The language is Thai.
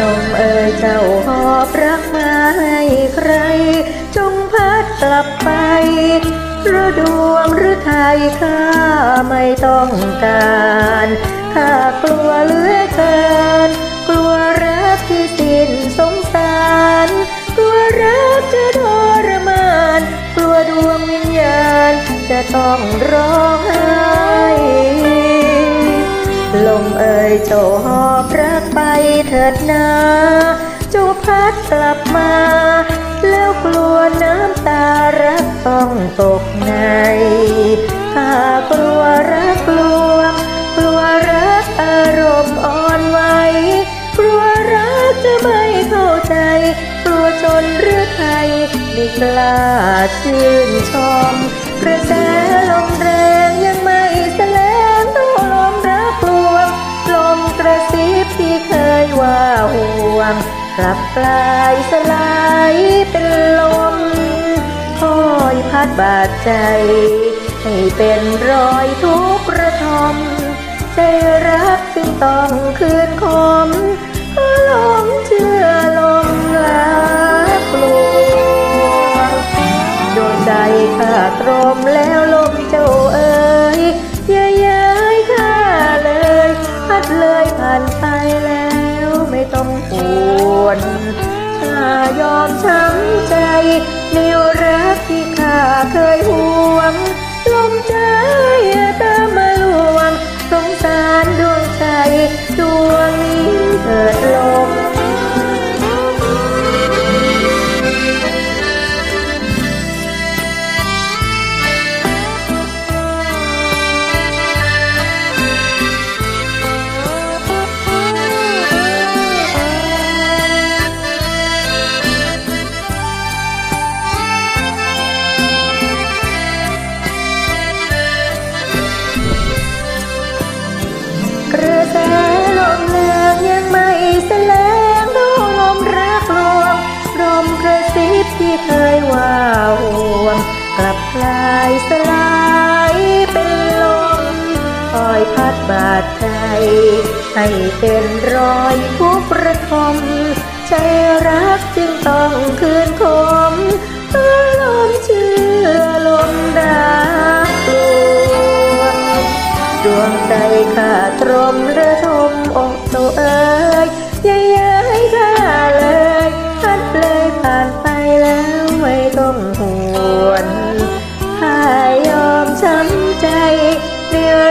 ลมเอ่ยเจ้าหอบรักมาให้ใคร จงพัดกลับไปเพราะดวงหรือไทยข้าไม่ต้องการข้ากลัวเหลือเกิน กลัวรักที่สิ้นสงสาร กลัวรักจะทรมาน กลัวดวงวิญญาณจะต้องร้องไห้ลมเอ่ยเจ้าหอบรักไป เถิดนาจ้าพัดกลับมา แล้วกลัวน้ำตารักต้องตกในข้ากลัวรักลวกลัวรักอารมณ์อ่อนไหวกลัวรักจะไม่เข้าใจ กลัวจนหรือใครไม่กล้าชื่นชมกระแสลมแรงยัง กลับกลายสลายเป็นลมคอยพัดบาดใจ ให้เป็นรอยทุกข์ระทมใจรักจึงต้องคืายอมช้ำใจในรักที่ข้าเคยห่วง ให้เป็นรอยผู้ประทมใจรักจึงต้องคืนคมเพื่อลมเชื่อลมดาบลวงดวงใจข้าตรมเระทมอกโตเอ๋ยย่าย้ายข้าเลยพัดเลยผ่านไปแล้วไม่ต้องห่วงข้ายอมช้ำใจเดียว